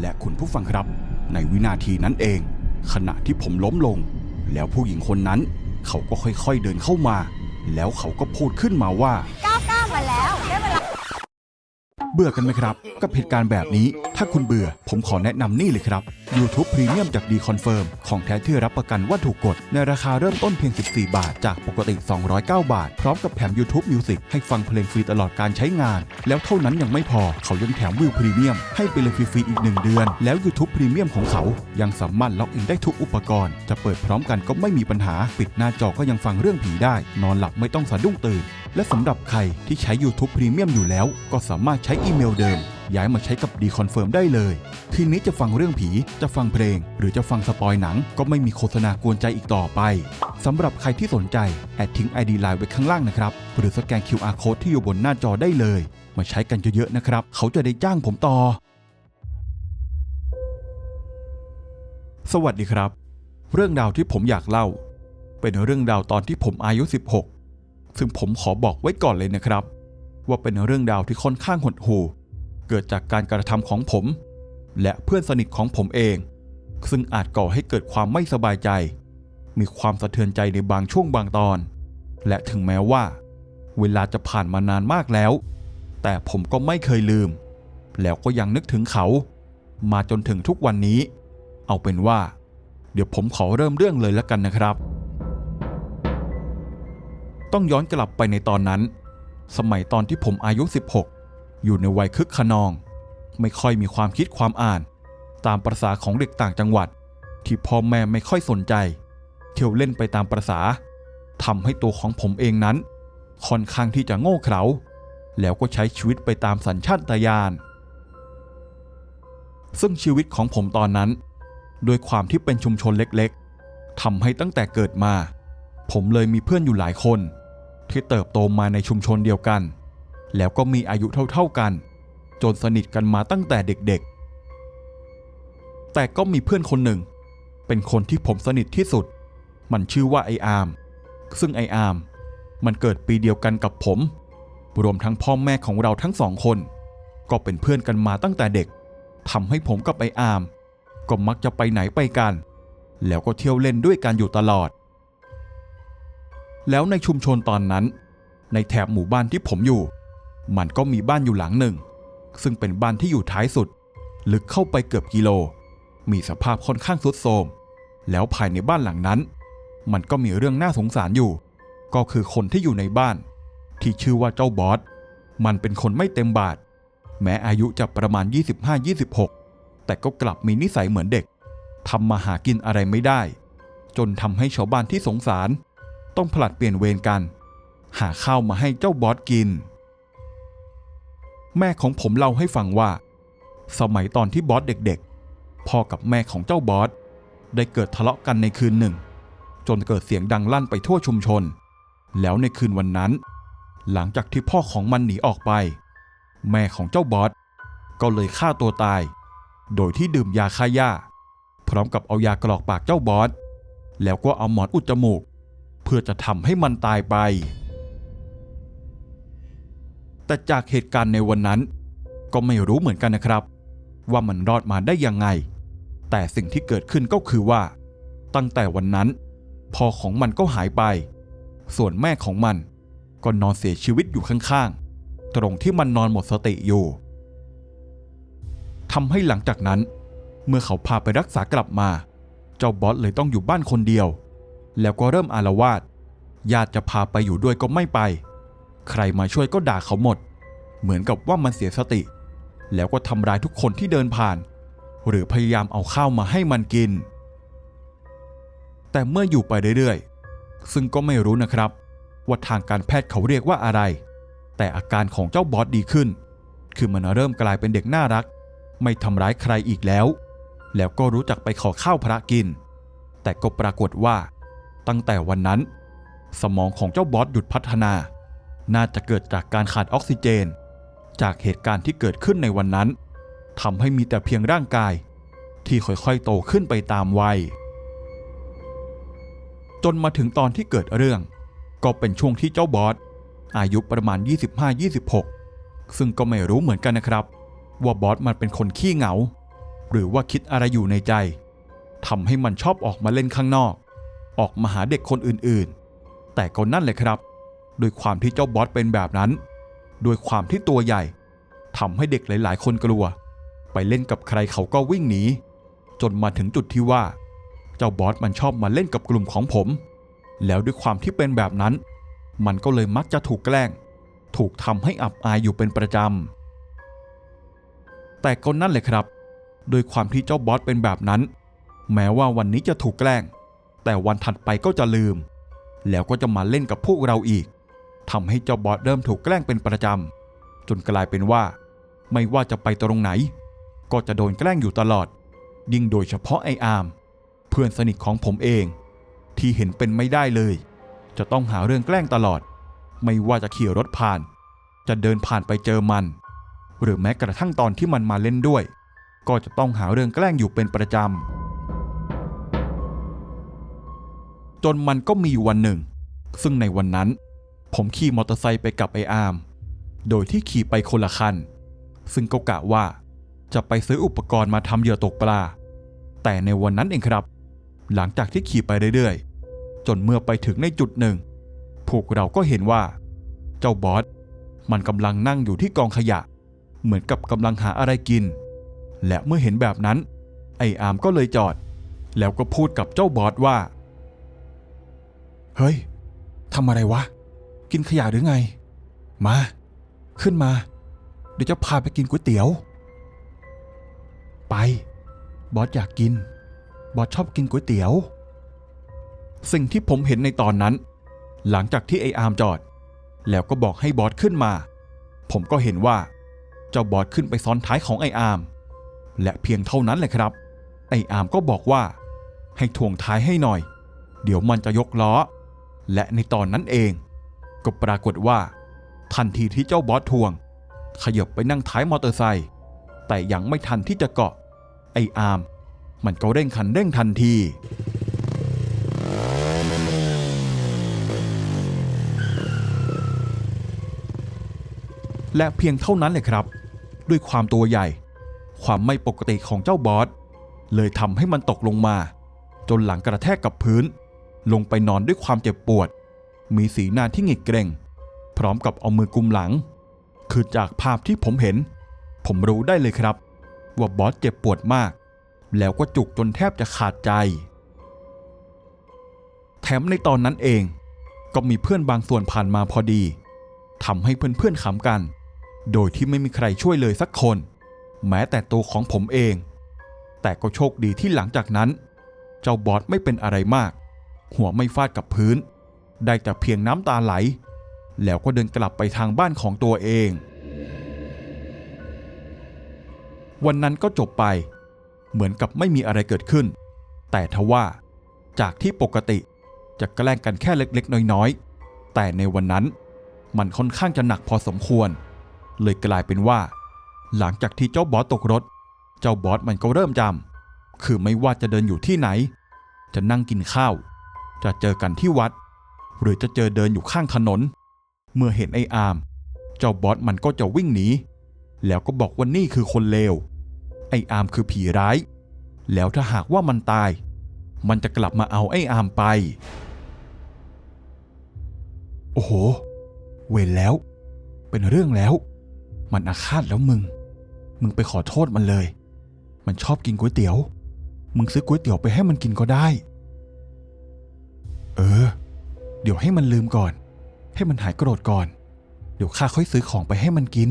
และคุณผู้ฟังครับ ในวินาทีนั้นเอง ขณะที่ผมล้มลง แล้วผู้หญิงคนนั้น เขาก็ค่อยๆเดินเข้ามา แล้วเขาก็พูดขึ้นมาว่าก้าวก้าวมาแล้วได้เวลาเบื่อกันไหมครับ กับเหตุการณ์แบบนี้ ถ้าคุณเบื่อ ผมขอแนะนำนี่เลยครับ YouTube Premium จาก d c o n f i r m ของแท้ที่รับประกันว่าถูกกด ในราคาเริ่มต้นเพียง 14 บาท จากปกติ 209 บาท พร้อมกับแถม YouTube Music ให้ฟังเพลงฟรีตลอดการใช้งาน แล้วเท่านั้นยังไม่พอเขายังแถมวิวพรีเมียมให้ไปเลยฟรีๆอีก 1 เดือน แล้ว YouTube Premium ของเขายังสามารถล็อกอินได้ทุกอุปกรณ์ จะเปิดพร้อมกันก็ไม่มีปัญหา ปิดหน้าจอก็ยังฟังเรื่องผีได้ นอนหลับไม่ต้องสะดุ้งตื่น และสำหรับใครที่ใช้ YouTube Premium อยู่แล้ว ก็สามารถใช้อีเมลเดิม ย้ายมาใช้กับ d c o n f i r m ได้เลย ทีนี้จะฟังเรื่องผี จะฟังเพลง หรือจะฟังสปอยหนัง ก็ไม่มีโฆษณากวนใจอีกต่อไปสำหรับใครที่สนใจ แอดทิ้ง ID ไลน์ไว้ข้างล่างนะครับ หรือสแกน QR Code ที่อยู่บนหน้าจอได้เลย มาใช้กันเยอะๆนะครับ เขาจะได้จ้างผมต่อ สวัสดีครับ เรื่องราวที่ผมอยากเล่า เป็นเรื่องราวตอนที่ผมอายุ 16 ซึ่งผมขอบอกไว้ก่อนเลยนะครับ ว่าเป็นเรื่องราวที่ค่อนข้างหดหู่ เกิดจากการกระทำของผม และเพื่อนสนิทของผมเอง ซึ่งอาจก่อให้เกิดความไม่สบายใจ มีความสะเทือนใจในบางช่วงบางตอน และถึงแม้ว่า เวลาจะผ่านมานานมากแล้ว แต่ผมก็ไม่เคยลืม แล้วก็ยังนึกถึงเขา มาจนถึงทุกวันนี้ เอาเป็นว่า เดี๋ยวผมขอเริ่มเรื่องเลยแล้วกันนะครับ ต้องย้อนกลับไปในตอนนั้น สมัยตอนที่ผมอายุ 16 อยู่ในวัยคึกขนอง ไม่ค่อยมีความคิดความอ่าน ตามประษาของเด็กต่างจังหวัด ที่พ่อแม่ไม่ค่อยสนใจ เที่ยวเล่นไปตามประษาทำให้ตัวของผมเองนั้น ค่อนข้างที่จะโง่เขลาแล้วก็ใช้ชีวิตไปตามสัญชาตญาณซึ่งชีวิตของผมตอนนั้น โดยความที่เป็นชุมชนเล็กๆทำให้ตั้งแต่เกิดมา ผมเลยมีเพื่อนอยู่หลายคน ที่เติบโตมาในชุมชนเดียวกัน แล้วก็มีอายุเท่าๆกัน จนสนิทกันมาตั้งแต่เด็กๆ แต่ก็มีเพื่อนคนหนึ่ง เป็นคนที่ผมสนิทที่สุด มันชื่อว่าไออาร์มซึ่งไออาร์มมันเกิดปีเดียวกันกับผม รวมทั้งพ่อแม่ของเราทั้งสองคน ก็เป็นเพื่อนกันมาตั้งแต่เด็กทำให้ผมกับไออาร์มก็มักจะไปไหนไปกัน แล้วก็เที่ยวเล่นด้วยกันอยู่ตลอด แล้วในชุมชนตอนนั้น ในแถบหมู่บ้านที่ผมอยู่ มันก็มีบ้านอยู่หลังหนึ่ง ซึ่งเป็นบ้านที่อยู่ท้ายสุด ลึกเข้าไปเกือบกิโล มีสภาพค่อนข้างทรุดโทรม แล้วภายในบ้านหลังนั้น มันก็มีเรื่องน่าสงสารอยู่ ก็คือคนที่อยู่ในบ้าน ที่ชื่อว่าเจ้าบอส มันเป็นคนไม่เต็มบาท แม้อายุจะประมาณ 25-26 แต่ก็กลับมีนิสัยเหมือนเด็กทำมาหากินอะไรไม่ได้ จนทำให้ชาวบ้านที่สงสาร ต้องผลัดเปลี่ยนเวรกัน หาข้าวมาให้เจ้าบอสกิน แม่ของผมเล่าให้ฟังว่า สมัยตอนที่บอสเด็กๆ พ่อกับแม่ของเจ้าบอส ได้เกิดทะเลาะกันในคืนหนึ่ง จนเกิดเสียงดังลั่นไปทั่วชุมชน แล้วในคืนวันนั้น หลังจากที่พ่อของมันหนีออกไป แม่ของเจ้าบอส ก็เลยฆ่าตัวตาย โดยที่ดื่มยาฆ่าหญ้า พร้อมกับเอายากรอกปากเจ้าบอส แล้วก็เอาหมอนอุดจมูก เพื่อจะทำให้มันตายไป แต่จากเหตุการณ์ในวันนั้น ก็ไม่รู้เหมือนกันนะครับ ว่ามันรอดมาได้ยังไง แต่สิ่งที่เกิดขึ้นก็คือว่า ตั้งแต่วันนั้นพ่อของมันก็หายไป ส่วนแม่ของมันก็นอนเสียชีวิตอยู่ข้างๆ ตรงที่มันนอนหมดสติอยู่ทำให้หลังจากนั้น เมื่อเขาพาไปรักษากลับมา เจ้าบอสเลยต้องอยู่บ้านคนเดียว แล้วก็เริ่มอารวาสญาติจะพาไปอยู่ด้วยก็ไม่ไป ใครมาช่วยก็ด่าเขาหมด เหมือนกับว่ามันเสียสติ แล้วก็ทำร้ายทุกคนที่เดินผ่าน หรือพยายามเอาข้าวมาให้มันกิน แต่เมื่ออยู่ไปเรื่อยๆ ซึ่งก็ไม่รู้นะครับ ว่าทางการแพทย์เขาเรียกว่าอะไร แต่อาการของเจ้าบอสดีขึ้น คือมันเริ่มกลายเป็นเด็กน่ารัก ไม่ทำร้ายใครอีกแล้ว แล้วก็รู้จักไปขอข้าวพระกิน แต่ก็ปรากฏว่า ตั้งแต่วันนั้น สมองของเจ้าบอสหยุดพัฒนา น่าจะเกิดจากการขาดออกซิเจน จากเหตุการณ์ที่เกิดขึ้นในวันนั้นทำให้มีแต่เพียงร่างกาย ที่ค่อยๆโตขึ้นไปตามวัย จนมาถึงตอนที่เกิดเรื่อง ก็เป็นช่วงที่เจ้าบอสอายุประมาณ 25-26 ซึ่งก็ไม่รู้เหมือนกันนะครับ ว่าบอสมันเป็นคนขี้เหงา หรือว่าคิดอะไรอยู่ในใจทำให้มันชอบออกมาเล่นข้างนอก ออกมาหาเด็กคนอื่นๆ แต่ก็นั่นเลยครับ โดยความที่เจ้าบอสเป็นแบบนั้นโดยความที่ตัวใหญ่ทำให้เด็กหลาย ๆ คนกลัว ไปเล่นกับใครเขาก็วิ่งหนี จนมาถึงจุดที่ว่า เจ้าบอสมันชอบมาเล่นกับกลุ่มของผม แล้วด้วยความที่เป็นแบบนั้น มันก็เลยมักจะถูกแกล้ง ถูกทำให้อับอายอยู่เป็นประจำ แต่ก็นั่นเลยครับ โดยความที่เจ้าบอสเป็นแบบนั้น แม้ว่าวันนี้จะถูกแกล้ง แต่วันถัดไปก็จะลืม แล้วก็จะมาเล่นกับพวกเราอีก ทำให้เจ้าบอสเริ่มถูกแกล้งเป็นประจำ จนกลายเป็นว่า ไม่ว่าจะไปตรงไหน ก็จะโดนแกล้งอยู่ตลอด ยิ่งโดยเฉพาะไออาร์มเพื่อนสนิทของผมเอง ที่เห็นเป็นไม่ได้เลย จะต้องหาเรื่องแกล้งตลอด ไม่ว่าจะขี่รถผ่าน จะเดินผ่านไปเจอมัน หรือแม้กระทั่งตอนที่มันมาเล่นด้วย ก็จะต้องหาเรื่องแกล้งอยู่เป็นประจำจนมันก็มีวันหนึ่ง ซึ่งในวันนั้น ผมขี่มอเตอร์ไซค์ไปกับไออาร์มโดยที่ขี่ไปคนละคัน ซึ่งก็กะว่า จะไปซื้ออุปกรณ์มาทำเหยื่อตกปลา แต่ในวันนั้นเองครับ หลังจากที่ขี่ไปเรื่อยๆ จนเมื่อไปถึงในจุดหนึ่ง พวกเราก็เห็นว่า เจ้าบอสมันกำลังนั่งอยู่ที่กองขยะ เหมือนกับกำลังหาอะไรกิน และเมื่อเห็นแบบนั้น ไออาร์มก็เลยจอด แล้วก็พูดกับเจ้าบอสว่า เฮ้ยทำอะไรวะ กินขยะหรือไง มา ขึ้นมา เดี๋ยวจะพาไปกินก๋วยเตี๋ยว ไป บอสอยากกิน บอสชอบกินก๋วยเตี๋ยว สิ่งที่ผมเห็นในตอนนั้น หลังจากที่ไออาร์มจอด แล้วก็บอกให้บอสขึ้นมา ผมก็เห็นว่า เจ้าบอสขึ้นไปซ้อนท้ายของไออาร์มและเพียงเท่านั้นแหละครับ ไออาร์มก็บอกว่า ให้ถ่วงท้ายให้หน่อย เดี๋ยวมันจะยกล้อ และในตอนนั้นเอง ก็ปรากฏว่า ทันทีที่เจ้าบอสทวง ขยบไปนั่งท้ายมอเตอร์ไซค์แต่ยังไม่ทันที่จะเกาะ ไออาร์มมันก็เร่งคันเร่งทันที และเพียงเท่านั้นเลยครับ ด้วยความตัวใหญ่ ความไม่ปกติของเจ้าบอส เลยทำให้มันตกลงมา จนหลังกระแทกกับพื้น ลงไปนอนด้วยความเจ็บปวด มีสีหน้าที่หงิกเกรงพร้อมกับเอามือกุมหลัง คือจากภาพที่ผมเห็น ผมรู้ได้เลยครับ ว่าบอสเจ็บปวดมาก แล้วก็จุกจนแทบจะขาดใจ แถมในตอนนั้นเอง ก็มีเพื่อนบางส่วนผ่านมาพอดีทำให้เพื่อนๆขำกัน โดยที่ไม่มีใครช่วยเลยสักคน แม้แต่ตัวของผมเอง แต่ก็โชคดีที่หลังจากนั้น เจ้าบอสไม่เป็นอะไรมาก หัวไม่ฟาดกับพื้น ได้แต่เพียงน้ำตาไหล แล้วก็เดินกลับไปทางบ้านของตัวเอง วันนั้นก็จบไป เหมือนกับไม่มีอะไรเกิดขึ้น แต่ทว่าจากที่ปกติจะแกล้งกันแค่เล็กๆ น้อยๆ แต่ในวันนั้นมันค่อนข้างจะหนักพอสมควร เลยกลายเป็นว่า หลังจากที่เจ้าบอสตกรถ เจ้าบอสมันก็เริ่มจำคือไม่ว่าจะเดินอยู่ที่ไหน จะนั่งกินข้าว จะเจอกันที่วัด หรือจะเจอเดินอยู่ข้างถนน เมื่อเห็นไอ้อาม เจ้าบอสมันก็จะวิ่งหนี แล้วก็บอกว่านี่คือคนเลว ไอ้อามคือผีร้าย แล้วถ้าหากว่ามันตาย มันจะกลับมาเอาไอ้อามไป โอ้โห เวรแล้ว เป็นเรื่องแล้ว มันอาฆาตแล้วมึง มึงไปขอโทษมันเลย มันชอบกินก๋วยเตี๋ยว มึงซื้อก๋วยเตี๋ยวไปให้มันกินก็ได้ เออ เดี๋ยวให้มันลืมก่อน ให้มันหายโกรธก่อน เดี๋ยวข้าค่อยซื้อของไปให้มันกิน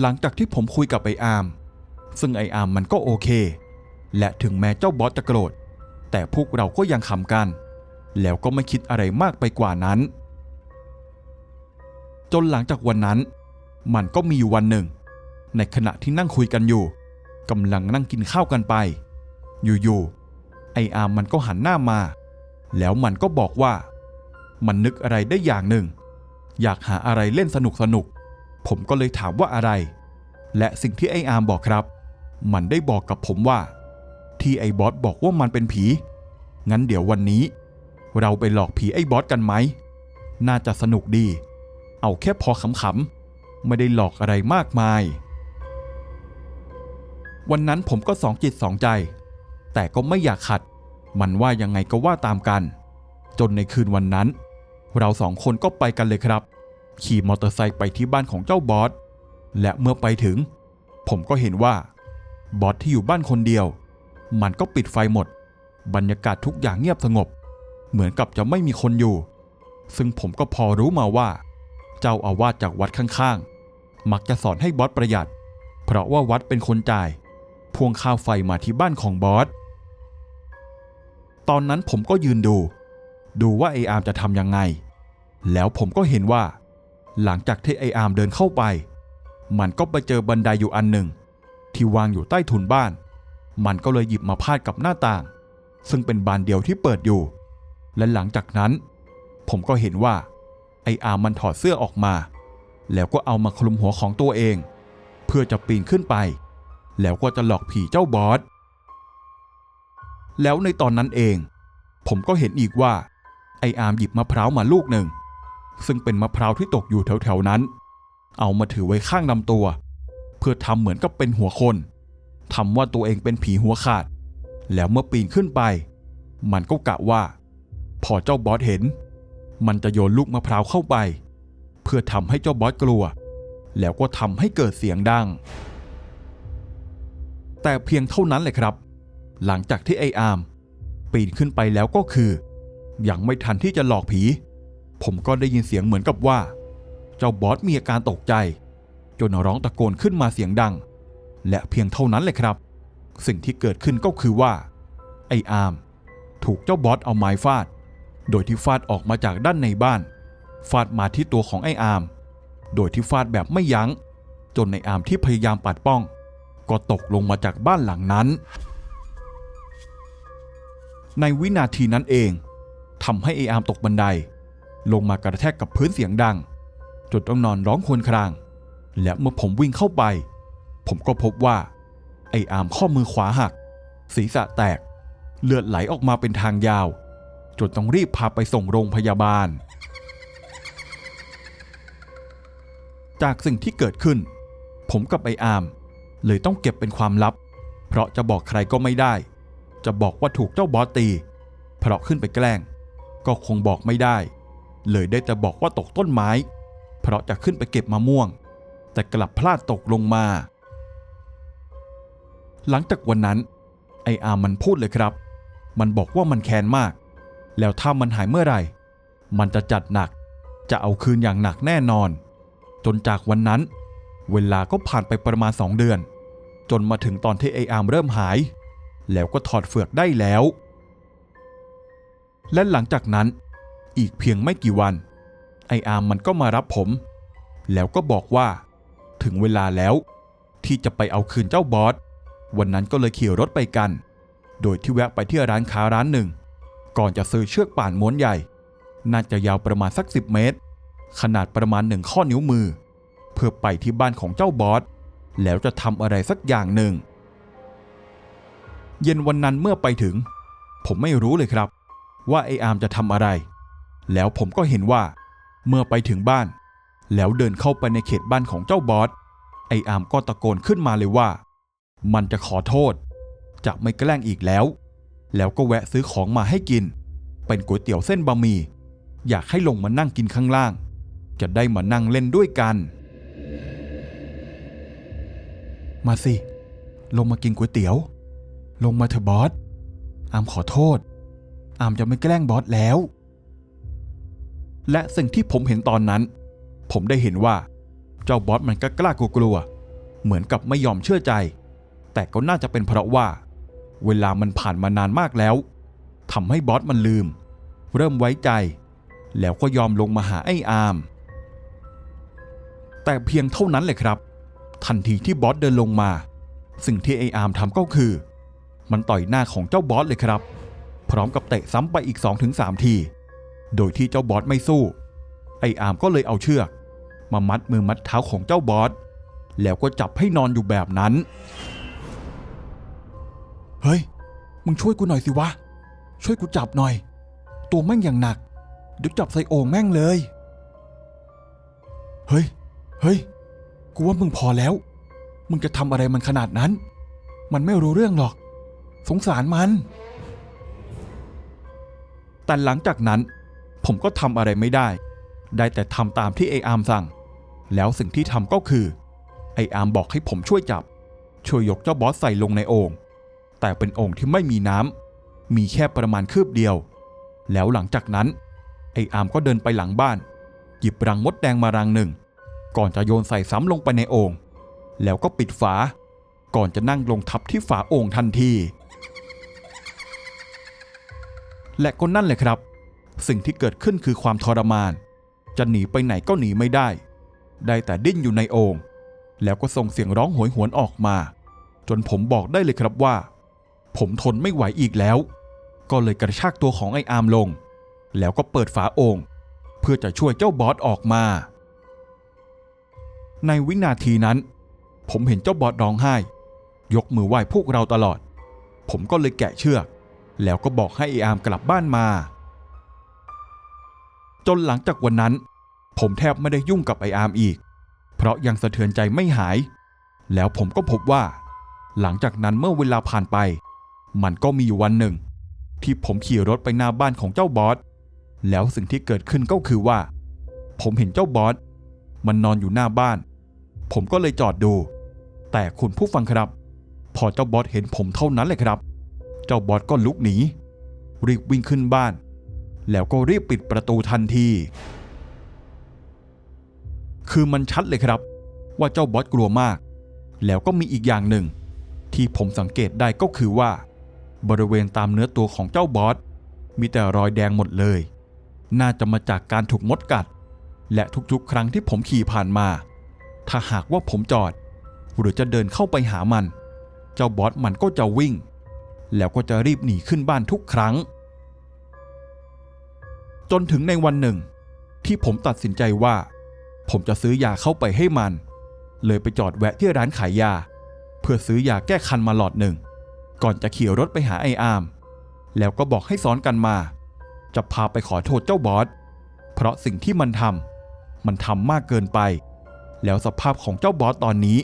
หลังจากที่ผมคุยกับไออาม ซึ่งไออามมันก็โอเค และถึงแม้เจ้าบอสจะโกรธ แต่พวกเราก็ยังขำกัน แล้วก็ไม่คิดอะไรมากไปกว่านั้น จนหลังจากวันนั้น มันก็มีอยู่วันหนึ่ง ในขณะที่นั่งคุยกันอยู่กำลังนั่งกินข้าวกันไป อยู่ๆไออามมันก็หันหน้ามา แล้วมันก็บอกว่า มันนึกอะไรได้อย่างหนึ่ง อยากหาอะไรเล่นสนุกสนุกๆผมก็เลยถามว่าอะไร และสิ่งที่ไออาร์มบอกครับ มันได้บอกกับผมว่า ที่ไอบอสบอกว่ามันเป็นผี งั้นเดี๋ยววันนี้ เราไปหลอกผีไอ้บอสกันไหม น่าจะสนุกดี เอาแค่พอขำๆ ไม่ได้หลอกอะไรมากมาย วันนั้นผมก็สองจิตสองใจ แต่ก็ไม่อยากขัด มันว่ายังไงก็ว่าตามกัน จนในคืนวันนั้น เราสองคนก็ไปกันเลยครับ ขี่มอเตอร์ไซค์ไปที่บ้านของเจ้าบอสและเมื่อไปถึง ผมก็เห็นว่า บอสที่อยู่บ้านคนเดียว มันก็ปิดไฟหมด บรรยากาศทุกอย่างเงียบสงบ เหมือนกับจะไม่มีคนอยู่ ซึ่งผมก็พอรู้มาว่า เจ้าอาวาสจากวัดข้างๆ มักจะสอนให้บอสประหยัด เพราะว่าวัดเป็นคนจ่าย พวงค่าวไฟมาที่บ้านของบอส ตอนนั้นผมก็ยืนดู ดูว่าไออาร์มจะทำยังไง แล้วผมก็เห็นว่า หลังจากที่ไออาร์มเดินเข้าไป มันก็ไปเจอบันไดอยู่อันหนึ่ง ที่วางอยู่ใต้ถุนบ้าน มันก็เลยหยิบมาพาดกับหน้าต่าง ซึ่งเป็นบานเดียวที่เปิดอยู่ และหลังจากนั้น ผมก็เห็นว่า ไออาร์มมันถอดเสื้อออกมา แล้วก็เอามาคลุมหัวของตัวเอง เพื่อจะปีนขึ้นไป แล้วก็จะหลอกผีเจ้าบอส แล้วในตอนนั้นเอง ผมก็เห็นอีกว่า ไออาร์มหยิบมะพร้าวมาลูกหนึ่ง ซึ่งเป็นมะพร้าวที่ตกอยู่แถวๆนั้น เอามาถือไว้ข้างลำตัว เพื่อทำเหมือนกับเป็นหัวคนทำว่าตัวเองเป็นผีหัวขาด แล้วเมื่อปีนขึ้นไป มันก็กะว่า พอเจ้าบอสเห็น มันจะโยนลูกมะพร้าวเข้าไป เพื่อทำให้เจ้าบอสกลัว แล้วก็ทำให้เกิดเสียงดัง แต่เพียงเท่านั้นแหละครับ หลังจากที่ไออาร์มปีนขึ้นไปแล้วก็คือ ยังไม่ทันที่จะหลอกผี ผมก็ได้ยินเสียงเหมือนกับว่า เจ้าบอสมีอาการตกใจ จนร้องตะโกนขึ้นมาเสียงดัง และเพียงเท่านั้นเลยครับ สิ่งที่เกิดขึ้นก็คือว่า ไออาร์มถูกเจ้าบอสเอาไม้ฟาด โดยที่ฟาดออกมาจากด้านในบ้าน ฟาดมาที่ตัวของไออาร์มโดยที่ฟาดแบบไม่ยัง้ง จนในอาร์มที่พยายามปัดป้อง ก็ตกลงมาจากบ้านหลังนั้น ในวินาทีนั้นเองทำให้ไออาร์มตกบันได ลงมากระแทกกับพื้นเสียงดัง จนต้องนอนร้องครวญคราง และเมื่อผมวิ่งเข้าไป ผมก็พบว่าไออามข้อมือขวาหัก ศีรษะแตก เลือดไหลออกมาเป็นทางยาว จนต้องรีบพาไปส่งโรงพยาบาล จากสิ่งที่เกิดขึ้น ผมกับไออาม เลยต้องเก็บเป็นความลับ เพราะจะบอกใครก็ไม่ได้ จะบอกว่าถูกเจ้าบอสตี เพราะขึ้นไปแกล้ง ก็คงบอกไม่ได้ เลยได้แต่บอกว่าตกต้นไม้ เพราะจะขึ้นไปเก็บมะม่วง แต่กลับพลาดตกลงมา หลังจากวันนั้น ไออามันพูดเลยครับ มันบอกว่ามันแค้นมาก แล้วถ้ามันหายเมื่อไหร่ มันจะจัดหนัก จะเอาคืนอย่างหนักแน่นอน จนจากวันนั้น เวลาก็ผ่านไปประมาณสองเดือน จนมาถึงตอนที่ไออามเริ่มหาย แล้วก็ถอดเฟือกได้แล้ว และหลังจากนั้นอีกเพียงไม่กี่วัน ไออาร์มมันก็มารับผม แล้วก็บอกว่า ถึงเวลาแล้ว ที่จะไปเอาคืนเจ้าบอสวันนั้นก็เลยขี่รถไปกัน โดยที่แวะไปที่ร้านค้าร้านหนึ่ง ก่อนจะซื้อเชือกป่านม้วนใหญ่ น่าจะยาวประมาณสัก 10 เมตร ขนาดประมาณหนึ่งข้อนิ้วมือ เพื่อไปที่บ้านของเจ้าบอสแล้วจะทำอะไรสักอย่างหนึ่ง เย็นวันนั้นเมื่อไปถึง ผมไม่รู้เลยครับ ว่าไออาร์มจะทำอะไร แล้วผมก็เห็นว่า เมื่อไปถึงบ้าน แล้วเดินเข้าไปในเขตบ้านของเจ้าบอสไออาร์มก็ตะโกนขึ้นมาเลยว่า มันจะขอโทษ จะไม่แกล้งอีกแล้ว แล้วก็แวะซื้อของมาให้กิน เป็นก๋วยเตี๋ยวเส้นบะหมี่อยากให้ลงมานั่งกินข้างล่าง จะได้มานั่งเล่นด้วยกัน มาสิ ลงมากินก๋วยเตี๋ยว ลงมาเถอะบอส อามขอโทษ อามจะไม่แกล้งบอสแล้ว และสิ่งที่ผมเห็นตอนนั้น ผมได้เห็นว่า เจ้าบอสมันก็กล้ากลัวเหมือนกับไม่ยอมเชื่อใจ แต่ก็น่าจะเป็นเพราะว่า เวลามันผ่านมานานมากแล้วทำให้บอสมันลืม เริ่มไว้ใจ แล้วก็ยอมลงมาหาไอ้อาม แต่เพียงเท่านั้นเลยครับ ทันทีที่บอสเดินลงมา สิ่งที่ไอ้อามทำก็คือ มันต่อยหน้าของเจ้าบอสเลยครับ พร้อมกับเตะซ้ำไปอีก 2-3 ที โดยที่เจ้าบอสไม่สู้ ไอ้อามก็เลยเอาเชือก มามัดมือมัดเท้าของเจ้าบอส แล้วก็จับให้นอนอยู่แบบนั้น เฮ้ย มึงช่วยกูหน่อยสิวะ ช่วยกูจับหน่อย ตัวแม่งอย่างหนัก เดี๋ยวจับใส่โอ่งแม่งเลย เฮ้ย เฮ้ย กูว่ามึงพอแล้ว มึงจะทำอะไรมันขนาดนั้น มันไม่รู้เรื่องหรอก สงสารมัน แต่หลังจากนั้น ผมก็ทำอะไรไม่ได้ ได้แต่ทำตามที่ไออามสั่ง แล้วสิ่งที่ทำก็คือ ไออามบอกให้ผมช่วยจับ ช่วยยกเจ้าบอสใส่ลงในโอ่งแต่เป็นโอ่งที่ไม่มีน้ำมีแค่ประมาณคืบเดียว แล้วหลังจากนั้น ไออามก็เดินไปหลังบ้าน หยิบรังมดแดงมารังหนึ่ง ก่อนจะโยนใส่ซ้ำลงไปในโอ่งแล้วก็ปิดฝา ก่อนจะนั่งลงทับที่ฝาโอ่งทันที และก็นั่นแหละครับ สิ่งที่เกิดขึ้นคือความทรมาน จะหนีไปไหนก็หนีไม่ได้ ได้แต่ดิ้นอยู่ในโอ่งแล้วก็ส่งเสียงร้องโหยหวนออกมา จนผมบอกได้เลยครับว่า ผมทนไม่ไหวอีกแล้ว ก็เลยกระชากตัวของไออาร์มลง แล้วก็เปิดฝาโอ่งเพื่อจะช่วยเจ้าบอสออกมา ในวินาทีนั้น ผมเห็นเจ้าบอสร้องไห้ ยกมือไหว้พวกเราตลอด ผมก็เลยแกะเชือก แล้วก็บอกให้ไออาร์มกลับบ้านมา จนหลังจากวันนั้น ผมแทบไม่ได้ยุ่งกับไออามอีก เพราะยังสะเทือนใจไม่หาย แล้วผมก็พบว่า หลังจากนั้นเมื่อเวลาผ่านไป มันก็มีอยู่วันหนึ่ง ที่ผมขี่รถไปหน้าบ้านของเจ้าบอสแล้วสิ่งที่เกิดขึ้นก็คือว่า ผมเห็นเจ้าบอสมันนอนอยู่หน้าบ้าน ผมก็เลยจอดดู แต่คุณผู้ฟังครับ พอเจ้าบอสเห็นผมเท่านั้นเลยครับ เจ้าบอสก็ลุกหนี รีบวิ่งขึ้นบ้าน แล้วก็รีบปิดประตูทันที คือมันชัดเลยครับ ว่าเจ้าบอสกลัวมาก แล้วก็มีอีกอย่างหนึ่ง ที่ผมสังเกตได้ก็คือว่า บริเวณตามเนื้อตัวของเจ้าบอสมีแต่รอยแดงหมดเลย น่าจะมาจากการถูกมดกัด และทุกๆ ครั้งที่ผมขี่ผ่านมา ถ้าหากว่าผมจอด หรือจะเดินเข้าไปหามัน เจ้าบอสมันก็จะวิ่ง แล้วก็จะรีบหนีขึ้นบ้านทุกครั้ง จนถึงในวันหนึ่ง ที่ผมตัดสินใจว่า ผมจะซื้อยาเข้าไปให้มัน เลยไปจอดแวะที่ร้านขายยา เพื่อซื้อยาแก้คันมาหลอดหนึ่ง ก่อนจะขี่รถไปหาไออาม แล้วก็บอกให้ซ้อนกันมา จะพาไปขอโทษเจ้าบอสเพราะสิ่งที่มันทำมันทำมากเกินไป แล้วสภาพของเจ้าบอสตอนนี้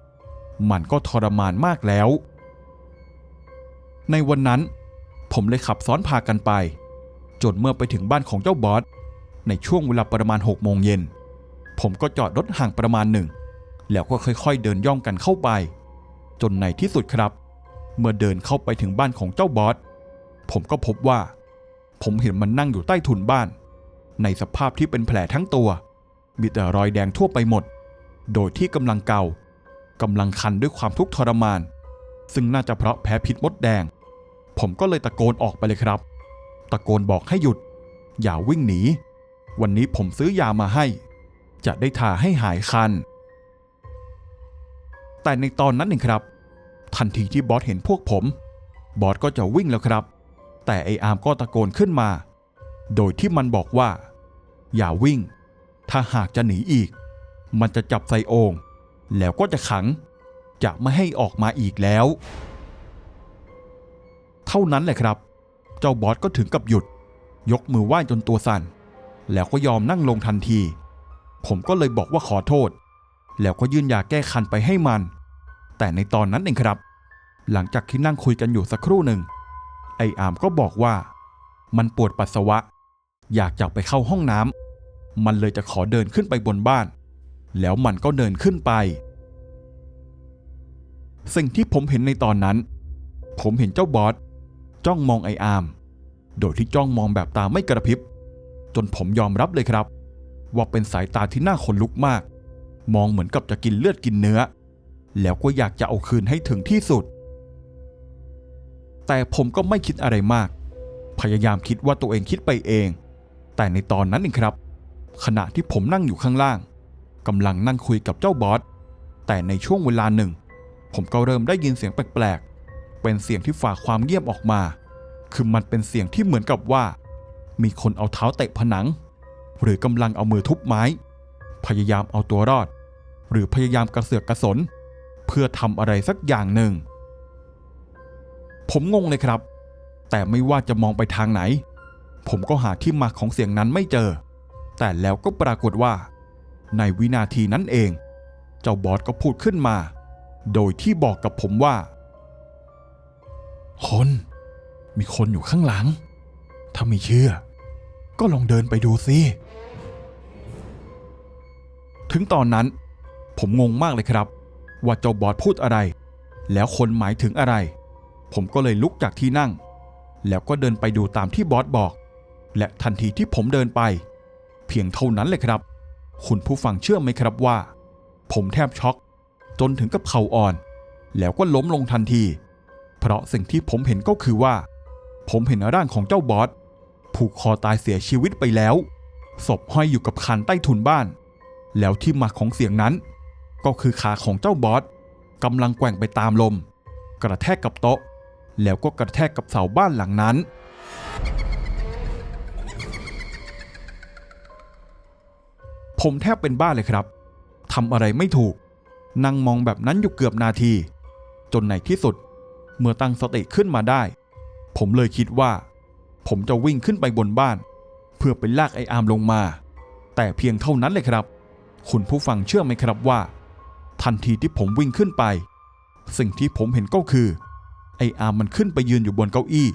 มันก็ทรมานมากแล้ว ในวันนั้น ผมเลยขับซ้อนพากันไป จนเมื่อไปถึงบ้านของเจ้าบอส ในช่วงเวลาประมาณ6โมงเย็น ผมก็จอดรถห่างประมาณหนึ่ง แล้วก็ค่อยๆ เดินย่องกันเข้าไป จนในที่สุดครับ เมื่อเดินเข้าไปถึงบ้านของเจ้าบอส ผมก็พบว่า ผมเห็นมันนั่งอยู่ใต้ถุนบ้าน ในสภาพที่เป็นแผลทั้งตัว มีแต่รอยแดงทั่วไปหมด โดยที่กำลังเกากำลังคันด้วยความทุกข์ทรมาน ซึ่งน่าจะเพราะแพ้พิษมดแดง ผมก็เลยตะโกนออกไปเลยครับ ตะโกนบอกให้หยุด อย่าวิ่งหนี วันนี้ผมซื้อยามาให้ จะได้ทาให้หายคัน แต่ในตอนนั้นเองครับ ทันทีที่บอสเห็นพวกผม บอสก็จะวิ่งแล้วครับ แต่ไออาร์มก็ตะโกนขึ้นมา โดยที่มันบอกว่า อย่าวิ่ง ถ้าหากจะหนีอีก มันจะจับใส่โองแล้วก็จะขัง จะไม่ให้ออกมาอีกแล้ว เท่านั้นแหละครับ เจ้าบอสก็ถึงกับหยุด ยกมือไหว้จนตัวสั่น แล้วก็ยอมนั่งลงทันที ผมก็เลยบอกว่าขอโทษ แล้วก็ยื่นยาแก้คันไปให้มัน แต่ในตอนนั้นเองครับ หลังจากที่นั่งคุยกันอยู่สักครู่หนึ่ง ไออามก็บอกว่า มันปวดปัสสาวะ อยากจะไปเข้าห้องน้ำมันเลยจะขอเดินขึ้นไปบนบ้าน แล้วมันก็เดินขึ้นไปสิ่งที่ผมเห็นในตอนนั้น ผมเห็นเจ้าบอส จ้องมองไออาร์มโดยที่จ้องมองแบบตาไม่กระพริบ จนผมยอมรับเลยครับ ว่าเป็นสายตาที่น่าขนลุกมาก มองเหมือนกับจะกินเลือดกินเนื้อ แล้วก็อยากจะเอาคืนให้ถึงที่สุด แต่ผมก็ไม่คิดอะไรมาก พยายามคิดว่าตัวเองคิดไปเอง แต่ในตอนนั้นเองครับ ขณะที่ผมนั่งอยู่ข้างล่างกำลังนั่งคุยกับเจ้าบอสแต่ในช่วงเวลาหนึ่ง ผมก็เริ่มได้ยินเสียงแปลก เป็นเสียงที่ฝากความเงียบออกมา คือมันเป็นเสียงที่เหมือนกับว่า มีคนเอาเท้าเตะผนัง หรือกำลังเอามือทุบไม้ พยายามเอาตัวรอด หรือพยายามกระเสือกกระสน เพื่อทำอะไรสักอย่างหนึ่ง ผมงงเลยครับ แต่ไม่ว่าจะมองไปทางไหน ผมก็หาที่มาของเสียงนั้นไม่เจอ แต่แล้วก็ปรากฏว่า ในวินาทีนั้นเอง เจ้าบอสก็พูดขึ้นมา โดยที่บอกกับผมว่า คน มีคนอยู่ข้างหลัง ถ้าไม่เชื่อ ก็ลองเดินไปดูสิ ถึงตอนนั้น ผมงงมากเลยครับ ว่าเจ้าบอสพูดอะไร แล้วคนหมายถึงอะไร ผมก็เลยลุกจากที่นั่ง แล้วก็เดินไปดูตามที่บอสบอก และทันทีที่ผมเดินไป เพียงเท่านั้นเลยครับ คุณผู้ฟังเชื่อไหมครับว่า ผมแทบช็อกจนถึงกับเข่าอ่อน แล้วก็ล้มลงทันที ราะสิ่งที่ผมเห็นก็คือว่า ผมเห็นร่างของเจ้าบอสผูกคอตายเสียชีวิตไปแล้ว ศพห้อยอยู่กับคานใต้ถุนบ้าน แล้วที่มาของเสียงนั้น ก็คือขาของเจ้าบอสกำลังแกว่งไปตามลม กระแทกกับโต๊ะ แล้วก็กระแทกกับเสาบ้านหลังนั้น ผมแทบเป็นบ้าเลยครับทำอะไรไม่ถูก นั่งมองแบบนั้นอยู่เกือบนาที จนในที่สุด เมื่อตั้งสติขึ้นมาได้ ผมเลยคิดว่า ผมจะวิ่งขึ้นไปบนบ้าน เพื่อไปลากไออามลงมา แต่เพียงเท่านั้นเลยครับ คุณผู้ฟังเชื่อไหมครับว่า ทันทีที่ผมวิ่งขึ้นไป สิ่งที่ผมเห็นก็คือ ไออามมันขึ้นไปยืนอยู่บนเก้าอี้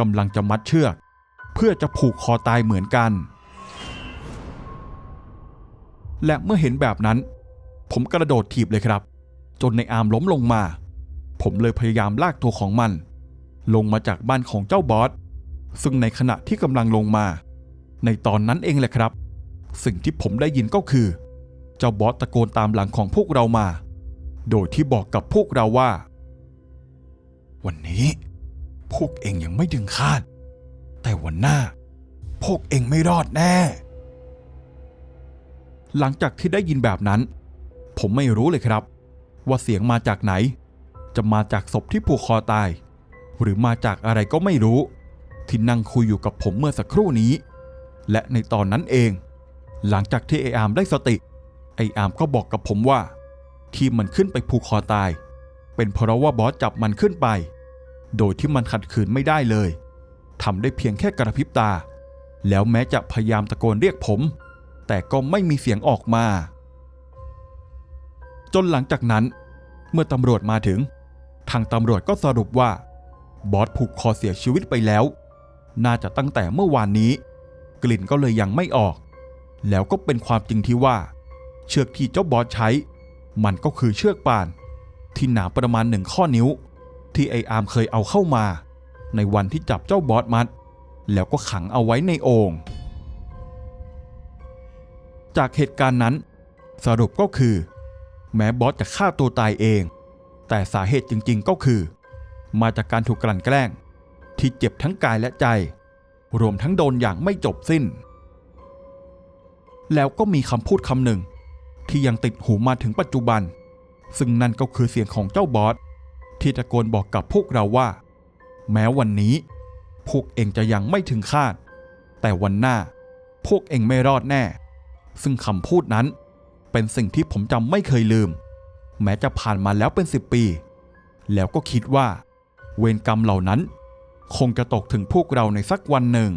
กำลังจะมัดเชือก เพื่อจะผูกคอตายเหมือนกัน และเมื่อเห็นแบบนั้น ผมกระโดดถีบเลยครับ จนในอามล้มลงมา ผมเลยพยายามลากตัวของมัน ลงมาจากบ้านของเจ้าบอส ซึ่งในขณะที่กำลังลงมา ในตอนนั้นเองแหละครับ สิ่งที่ผมได้ยินก็คือ เจ้าบอสตะโกนตามหลังของพวกเรามา โดยที่บอกกับพวกเราว่า วันนี้ พวกเองยังไม่ถึงคาด แต่วันหน้า พวกเองไม่รอดแน่ หลังจากที่ได้ยินแบบนั้น ผมไม่รู้เลยครับ ว่าเสียงมาจากไหน จะมาจากศพที่ผูกคอตาย หรือมาจากอะไรก็ไม่รู้ ที่นั่งคุยอยู่กับผมเมื่อสักครู่นี้ และในตอนนั้นเอง หลังจากที่ไออามได้สติ ไออามก็บอกกับผมว่า ที่มันขึ้นไปผูกคอตาย เป็นเพราะว่าบอสจับมันขึ้นไป โดยที่มันขัดขืนไม่ได้เลยทำได้เพียงแค่กระพริบตา แล้วแม้จะพยายามตะโกนเรียกผม แต่ก็ไม่มีเสียงออกมา จนหลังจากนั้น เมื่อตำรวจมาถึง ทางตำรวจก็สรุปว่า บอสผูกคอเสียชีวิตไปแล้ว น่าจะตั้งแต่เมื่อวานนี้ กลิ่นก็เลยยังไม่ออก แล้วก็เป็นความจริงที่ว่า เชือกที่เจ้าบอสใช้ มันก็คือเชือกป่าน ที่หนาประมาณหนึ่งข้อนิ้ว ที่ไออาร์มเคยเอาเข้ามา ในวันที่จับเจ้าบอสมัด แล้วก็ขังเอาไว้ในโอ่งจากเหตุการณ์นั้น สรุปก็คือ แม้บอสจะฆ่าตัวตายเอง แต่สาเหตุจริงๆก็คือ มาจากการถูกกลั่นแกล้ง ที่เจ็บทั้งกายและใจ รวมทั้งโดนอย่างไม่จบสิ้น แล้วก็มีคำพูดคำหนึ่ง ที่ยังติดหูมาถึงปัจจุบัน ซึ่งนั่นก็คือเสียงของเจ้าบอสที่ตะโกนบอกกับพวกเราว่า แม้วันนี้ พวกเองจะยังไม่ถึงคาด แต่วันหน้าพวกเองไม่รอดแน่ ซึ่งคำพูดนั้นเป็นสิ่งที่ผมจำไม่เคยลืม แม้จะผ่านมาแล้วเป็นสิบปี แล้วก็คิดว่า เวรกรรมเหล่านั้น คงจะตกถึงพวกเราในสักวันหนึ่ง